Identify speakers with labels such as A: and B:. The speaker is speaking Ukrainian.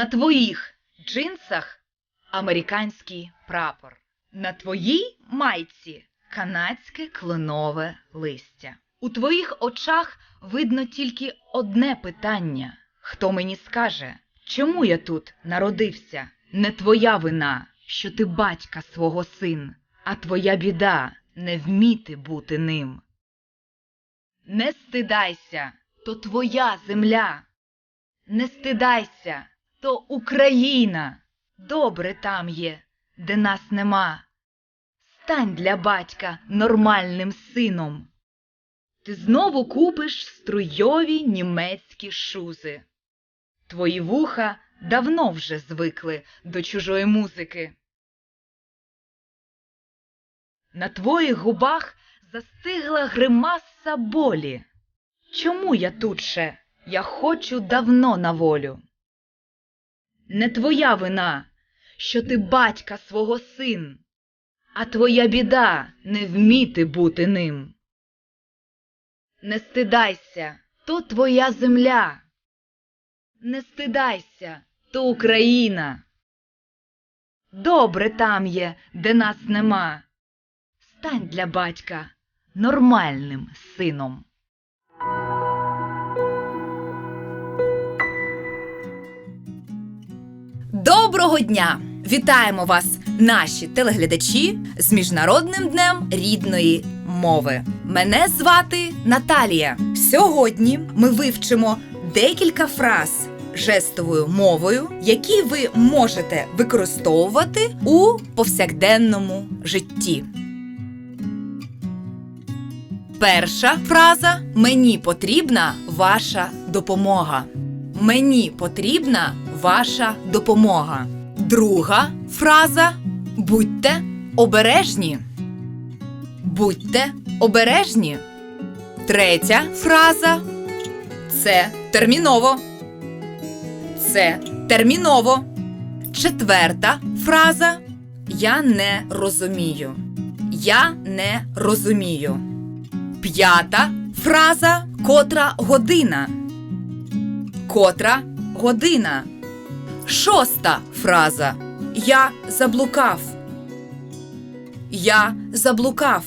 A: На твоїх джинсах американський прапор. На твоїй майці канадське кленове листя. У твоїх очах видно тільки одне питання: хто мені скаже, чому я тут народився? Не твоя вина, що ти батька свого син, а твоя біда не вміти бути ним. Не стидайся, то твоя земля. Не стидайся, то Україна. Добре там є, де нас нема. Стань для батька нормальним сином. Ти знову купиш струйові німецькі шузи. Твої вуха давно вже звикли до чужої музики. На твоїх губах застигла гримаса болі. Чому я тут ще? Я хочу давно на волю. Не твоя вина, що ти батька свого син, а твоя біда не вміти бути ним. Не стидайся, то твоя земля. Не стидайся, то Україна. Добре там є, де нас нема. Стань для батька нормальним сином.
B: Доброго дня! Вітаємо вас, наші телеглядачі, з Міжнародним днем рідної мови. Мене звати Наталія. Сьогодні ми вивчимо декілька фраз жестовою мовою, які ви можете використовувати у повсякденному житті. Перша фраза Мені потрібна ваша допомога. Мені потрібна ваша допомога. Друга фраза Будьте обережні. Будьте обережні. Третя фраза Це терміново. Це терміново. Четверта фраза Я не розумію. Я не розумію. П'ята фраза Котра година. Котра година. Шоста фраза. Я заблукав. Я заблукав.